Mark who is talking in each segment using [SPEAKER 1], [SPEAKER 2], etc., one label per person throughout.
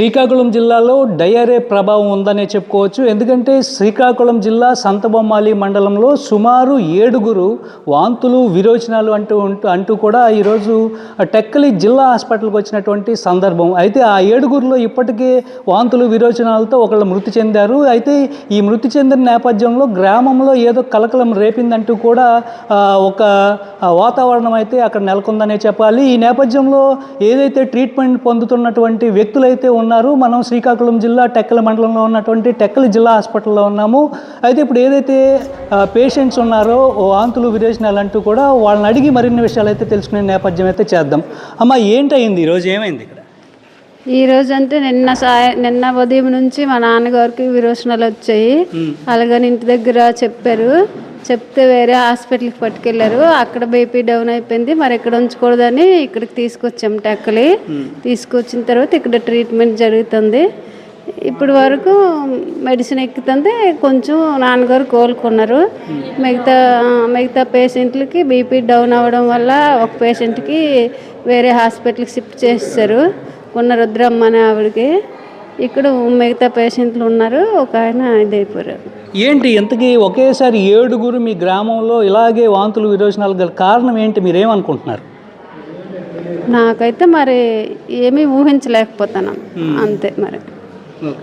[SPEAKER 1] శ్రీకాకుళం జిల్లాలో డయరే ప్రభావం ఉందనే చెప్పుకోవచ్చు. ఎందుకంటే శ్రీకాకుళం జిల్లా సంతబొమ్మాలి మండలంలో సుమారు ఏడుగురు వాంతులు విరోచనాలు అంటూ ఉంటూ అంటూ కూడా ఈరోజు టెక్కలి జిల్లా హాస్పిటల్కి వచ్చినటువంటి సందర్భం. అయితే ఆ ఏడుగురులో ఇప్పటికే వాంతులు విరోచనాలతో ఒకళ్ళు మృతి చెందారు. అయితే ఈ మృతి చెందిన నేపథ్యంలో గ్రామంలో ఏదో కలకలం రేపిందంటూ కూడా ఒక వాతావరణం అయితే అక్కడ నెలకొందనే చెప్పాలి. ఈ నేపథ్యంలో ఏదైతే ట్రీట్మెంట్ పొందుతున్నటువంటి వ్యక్తులైతే ఉన్నారు. మనం శ్రీకాకుళం జిల్లా టెక్కల మండలంలో ఉన్నటువంటి టెక్కలి జిల్లా హాస్పిటల్లో ఉన్నాము. అయితే ఇప్పుడు ఏదైతే పేషెంట్స్ ఉన్నారో వాంతులు విరేచనాలు అంటూ కూడా వాళ్ళని అడిగి మరిన్ని విషయాలు అయితే తెలుసుకునే నేపథ్యం అయితే చేద్దాం. అమ్మ ఏంటయింది? ఈరోజు ఏమైంది ఇక్కడ?
[SPEAKER 2] ఈ రోజు అంటే నిన్న సాయ నిన్న ఉదయం నుంచి మా నాన్నగారికి విరోచనాలు వచ్చాయి. అలాగని ఇంటి దగ్గర చెప్పారు. చెప్తే వేరే హాస్పిటల్కి పట్టుకెళ్ళారు. అక్కడ బీపీ డౌన్ అయిపోయింది. మరి ఇక్కడ ఉంచకూడదని ఇక్కడికి తీసుకొచ్చాం టెక్కలి. తీసుకొచ్చిన తర్వాత ఇక్కడ ట్రీట్మెంట్ జరుగుతుంది. ఇప్పుడు వరకు మెడిసిన్ ఎక్కుతుంది. కొంచెం నాన్నగారు కోలుకున్నారు. మిగతా మిగతా పేషెంట్లకి బీపీ డౌన్ అవ్వడం వల్ల ఒక పేషెంట్కి వేరే హాస్పిటల్కి షిఫ్ట్ చేస్తారు ఉన్న రుద్రమ్మ అనే ఆవిడకి. ఇక్కడ మిగతా పేషెంట్లు ఉన్నారు ఒక ఆయన ఇది అయిపోయారు
[SPEAKER 1] ఏంటి ఇంతకీ ఒకేసారి ఏడుగురు మీ గ్రామంలో ఇలాగే వాంతులు విరోచనాలు గల కారణం ఏంటి మీరేమనుకుంటున్నారు?
[SPEAKER 2] నాకైతే మరి ఏమీ ఊహించలేకపోతున్నాం. అంతే మరి.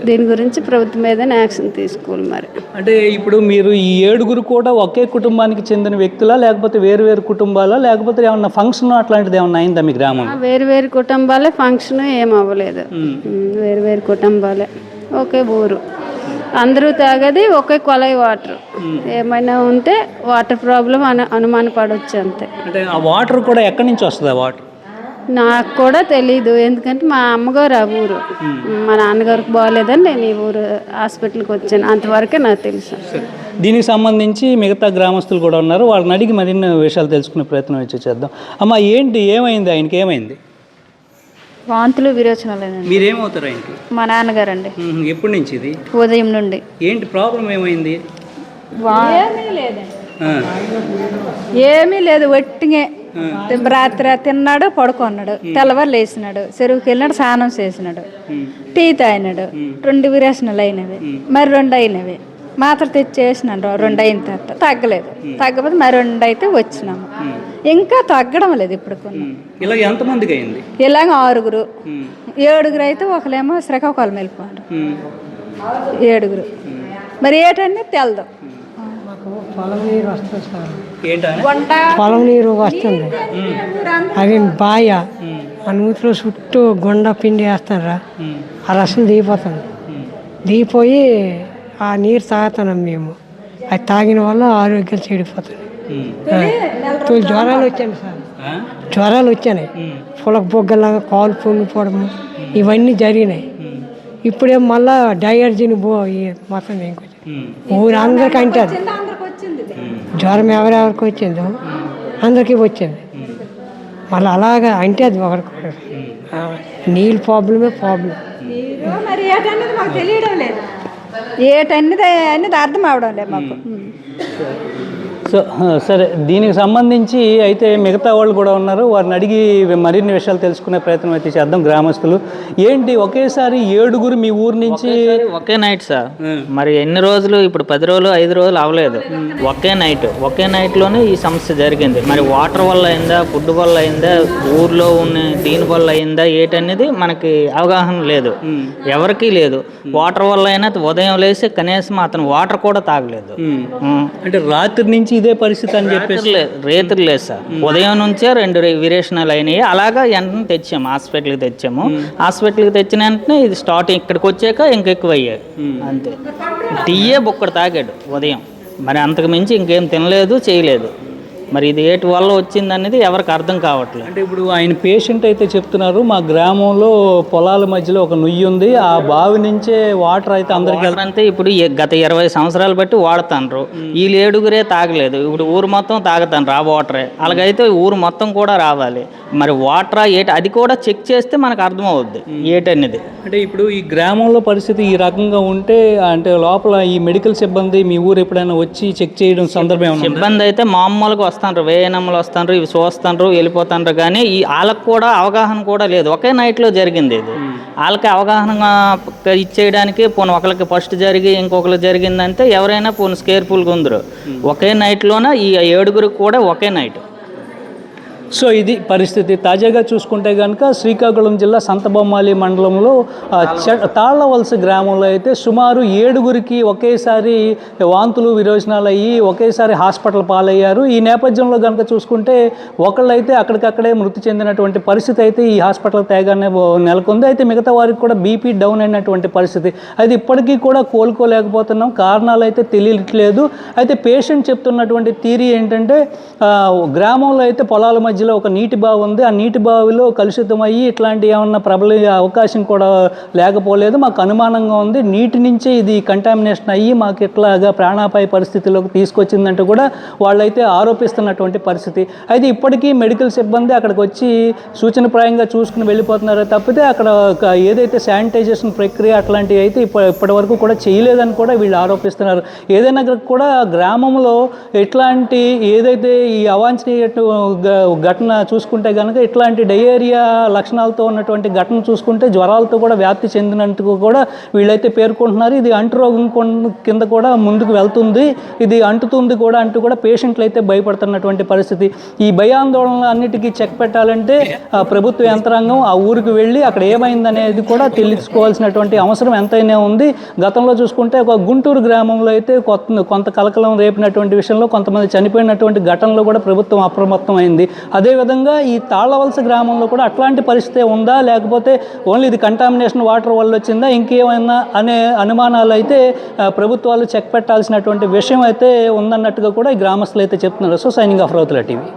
[SPEAKER 2] దీని గురించి ప్రభుత్వం ఏదైనా యాక్షన్ తీసుకోవాలి మరి.
[SPEAKER 1] అంటే ఇప్పుడు మీరు ఈ ఏడుగురు కూడా ఒకే కుటుంబానికి చెందిన వ్యక్తులా లేకపోతే వేరు వేరు కుటుంబాలా లేకపోతే ఏమన్నా ఫంక్షన్ అట్లాంటిది ఏమన్నా అయిందా మీ గ్రామంలో?
[SPEAKER 2] వేరు వేరు కుటుంబాలే ఫంక్షన్ ఏం అవ్వలేదు. వేరు వేరు కుటుంబాలే. ఒకే ఊరు. అందరూ తాగది ఒకే కొలై వాటర్. ఏమైనా ఉంటే వాటర్ ప్రాబ్లం అను అనుమాన పడవచ్చు అంతే.
[SPEAKER 1] అంటే ఆ వాటర్ కూడా ఎక్కడి నుంచి వస్తుంది ఆ వాటర్?
[SPEAKER 2] నాకు కూడా తెలీదు. ఎందుకంటే మా అమ్మగారు ఆ ఊరు. మా నాన్నగారికి బాగోలేదని నేను ఈ ఊరు హాస్పిటల్కి వచ్చాను. అంతవరకే నాకు తెలుసు.
[SPEAKER 1] దీనికి సంబంధించి మిగతా గ్రామస్తులు కూడా ఉన్నారు. వాళ్ళని అడిగి మరిన్ని విషయాలు తెలుసుకునే ప్రయత్నం వచ్చి చేద్దాం. అమ్మ ఏంటి? ఏమైంది ఆయనకి? ఏమైంది?
[SPEAKER 3] వాంతులు విరోచనాలేనండి.
[SPEAKER 1] మీరేమవుతారు ఆయనకి?
[SPEAKER 3] మా నాన్నగారండి.
[SPEAKER 1] ఉహు, ఎప్పటి నుంచి ఇది?
[SPEAKER 3] ఉదయం నుండి.
[SPEAKER 1] ఏంటి ప్రాబ్లం ఏమైంది? ఆ,
[SPEAKER 3] ఏమీ లేదు. ఒట్టిగే. రాత్రి తిన్నాడు పడుకున్నాడు. తెల్లవారు లేచినాడు. చెరువుకి వెళ్ళినాడు స్నానం చేసినాడు. టీ తాగినాడు. రెండు విరేచనాలు అయినవి. మరి రెండు అయినవి. మాత్ర తెచ్చి వేసినాడు రెండు అయిన తర్వాత. తగ్గలేదు. తగ్గకపోతే మరి రెండు అయితే వచ్చినాము. ఇంకా తగ్గడం లేదు ఇప్పుడు
[SPEAKER 1] ఇలా ఎంతమందికి అయింది?
[SPEAKER 3] ఇలాగ ఆరుగురు. ఏడుగురు అయితే ఒకలేమో శ్రీకాకుళం వెళ్ళిపోయారు. ఏడుగురు. మరి ఏటన్నీ తెలదు.
[SPEAKER 1] ఏంటని
[SPEAKER 4] పొలం నీరు వస్తుంది. అది బాయ. ఆ నూతిలో చుట్టూ గుండ పిండి వేస్తారా? ఆ రసం దిగిపోతుంది. దిగిపోయి ఆ నీరు తాగుతున్నాం మేము. అది తాగిన వల్ల ఆరోగ్యం చెడిపోతుంది తొలి జ్వరాలు వచ్చాయి సార్? జ్వరాలు వచ్చాయి. పులక బొగ్గలాగా కాలు పొంగిపోవడము ఇవన్నీ జరిగినాయి. ఇప్పుడేం మళ్ళా డయర్జిన్ పో మొత్తం ఇంకొచ్చి అందరికీ అంటే అది జ్వరం ఎవరెవరికి వచ్చిందో అందరికీ వచ్చింది. మళ్ళీ అలాగా అంటే అది ఒకరికి నీళ్ళు ప్రాబ్లమే ప్రాబ్లం.
[SPEAKER 3] మరి ఏటన్నది మాకు తెలియడం లేదు. ఏటన్నది అనేది అర్థం అవడం లేదు మాకు.
[SPEAKER 1] సో సరే దీనికి సంబంధించి అయితే మిగతా వాళ్ళు కూడా ఉన్నారు. వారిని అడిగి మరిన్ని విషయాలు తెలుసుకునే ప్రయత్నం అయితే చేద్దాం గ్రామస్తులు. ఏంటి ఒకేసారి ఏడుగురు మీ ఊరు నుంచి
[SPEAKER 5] ఒకే నైట్ సార్. మరి ఎన్ని రోజులు? ఇప్పుడు పది రోజులు ఐదు రోజులు అవ్వలేదు. ఒకే నైట్. ఒకే నైట్లోనే ఈ సమస్య జరిగింది. మరి వాటర్ వల్ల అయిందా ఫుడ్ వల్ల అయిందా ఊర్లో ఉన్న దీని వల్ల అయిందా ఏటనేది మనకి అవగాహన లేదు. ఎవరికీ లేదు. వాటర్ వల్ల అయినా ఉదయం లేసి కనీసం అతను వాటర్ కూడా తాగలేదు.
[SPEAKER 1] అంటే రాత్రి నుంచి ఇదే పరిస్థితి అని చెప్పేసి.
[SPEAKER 5] రేతులు లేదు సార్. ఉదయం నుంచే రెండు విరేచనాలు అయినాయి. అలాగా వెంటనే తెచ్చాము హాస్పిటల్కి తెచ్చాము. హాస్పిటల్కి తెచ్చిన వెంటనే ఇది స్టార్టింగ్ ఇక్కడికి వచ్చాక ఇంకెక్కువ అయ్యాయి అంతే. టీయే బొక్కడు తాగాడు ఉదయం. మరి అంతకు మించి ఇంకేం తినలేదు చేయలేదు. మరి ఇది ఏటి వల్ల వచ్చింది అనేది ఎవరికి అర్థం కావట్లేదు.
[SPEAKER 1] అంటే ఇప్పుడు ఆయన పేషెంట్ అయితే చెప్తున్నారు మా గ్రామంలో పొలాల మధ్యలో ఒక నుయ్యి ఉంది ఆ బావి నుంచే వాటర్ అయితే అందరికి
[SPEAKER 5] అంతే ఇప్పుడు గత ఇరవై సంవత్సరాలు బట్టి వాడుతాండ్రు. వీళ్ళు ఏడుగురే తాగలేదు ఇప్పుడు ఊరు మొత్తం తాగుతాండ్రు ఆ వాటరే అలాగైతే ఊరు మొత్తం కూడా రావాలి. మరి వాటర్ ఏటి అది కూడా చెక్ చేస్తే మనకు అర్థమవుద్ది ఏటనేది
[SPEAKER 1] అంటే ఇప్పుడు ఈ గ్రామంలో పరిస్థితి ఈ రకంగా ఉంటే అంటే లోపల ఈ మెడికల్ సిబ్బంది మీ ఊరు ఎప్పుడైనా వచ్చి చెక్ చేయడం సందర్భం?
[SPEAKER 5] ఇబ్బంది అయితే మామూలుగా వస్తాండ్రు వేయనమ్మలు వస్తాండ్రు ఇవి చూస్తాండ్రు వెళ్ళిపోతాండ్రు కానీ ఈ వాళ్ళకు కూడా అవగాహన కూడా లేదు. ఒకే నైట్లో జరిగింది ఇది. వాళ్ళకి అవగాహన ఇచ్చేయడానికి పోను ఒకరికి ఫస్ట్ జరిగి ఇంకొకరికి జరిగిందంటే ఎవరైనా పోను స్కేర్ఫుల్గా ఉందరు. ఒకే నైట్లోనే ఈ ఏడుగురికి కూడా ఒకే నైట్.
[SPEAKER 1] సో ఇది పరిస్థితి. తాజాగా చూసుకుంటే కనుక శ్రీకాకుళం జిల్లా సంతబొమ్మాలి మండలంలో చె- తాళ్ళవలస గ్రామంలో అయితే సుమారు ఏడుగురికి ఒకేసారి వాంతులు విరోచనాలు అయ్యి ఒకేసారి హాస్పిటల్ పాలయ్యారు. ఈ నేపథ్యంలో కనుక చూసుకుంటే ఒకళ్ళైతే అక్కడికక్కడే మృతి చెందినటువంటి పరిస్థితి అయితే ఈ హాస్పిటల్ తేగానే నెలకొంది. అయితే మిగతా వారికి కూడా బీపీ డౌన్ అయినటువంటి పరిస్థితి. అది ఇప్పటికీ కూడా కోలుకోలేకపోతున్నాం. కారణాలు అయితే తెలియట్లేదు. అయితే పేషెంట్ చెప్తున్నటువంటి థీరీ ఏంటంటే గ్రామంలో అయితే పొలాల మధ్య మధ్యలో ఒక నీటి బావి ఉంది. ఆ నీటి బావిలో కలుషితమయ్యి ఇట్లాంటి ఏమన్నా ప్రబల అవకాశం కూడా లేకపోలేదు. మాకు అనుమానంగా ఉంది. నీటి నుంచే ఇది కంటామినేషన్ అయ్యి మాకు ఇట్లాగా ప్రాణాపాయ పరిస్థితిలోకి తీసుకొచ్చిందంటూ కూడా వాళ్ళైతే ఆరోపిస్తున్నటువంటి పరిస్థితి. అయితే ఇప్పటికీ మెడికల్ సిబ్బంది అక్కడికి వచ్చి సూచనప్రాయంగా చూసుకుని వెళ్ళిపోతున్నారు తప్పితే అక్కడ ఏదైతే శానిటైజేషన్ ప్రక్రియ అట్లాంటివి అయితే ఇప్ప ఇప్పటి వరకు కూడా చేయలేదని కూడా వీళ్ళు ఆరోపిస్తున్నారు. ఏదైనా కూడా గ్రామంలో ఇట్లాంటి ఏదైతే ఈ అవాంఛనీయ గ- ఘటన చూసుకుంటే కనుక ఇట్లాంటి డయేరియా లక్షణాలతో ఉన్నటువంటి ఘటన చూసుకుంటే జ్వరాలతో కూడా వ్యాప్తి చెందినట్టు కూడా వీళ్ళైతే పేర్కొంటున్నారు. ఇది అంటురోగం కింద కూడా ముందుకు వెళ్తుంది. ఇది అంటుతుంది కూడా అంటూ కూడా పేషెంట్లు అయితే భయపడుతున్నటువంటి పరిస్థితి. ఈ భయాందోళనలు అన్నిటికీ చెక్ పెట్టాలంటే ప్రభుత్వ యంత్రాంగం ఆ ఊరికి వెళ్ళి అక్కడ ఏమైందనేది కూడా తెలుసుకోవాల్సినటువంటి అవసరం ఎంతైనా ఉంది. గతంలో చూసుకుంటే ఒక గుంటూరు గ్రామంలో అయితే కొత్త కొంత కలకలం రేపినటువంటి విషయంలో కొంతమంది చనిపోయినటువంటి ఘటనలో కూడా ప్రభుత్వం అప్రమత్తం అయింది అదేవిధంగా ఈ తాళ్ళవలస గ్రామంలో కూడా అట్లాంటి పరిస్థితి ఉందా? లేకపోతే ఓన్లీ ఇది కంటామినేషన్ వాటర్ వల్ల వచ్చిందా? ఇంకేమైనా అనే అనుమానాలు అయితే ప్రభుత్వాలు చెక్ పెట్టాల్సినటువంటి విషయం అయితే ఉందన్నట్టుగా కూడా ఈ గ్రామస్తులు అయితే చెప్తున్నారు. So signing off Rautula TV.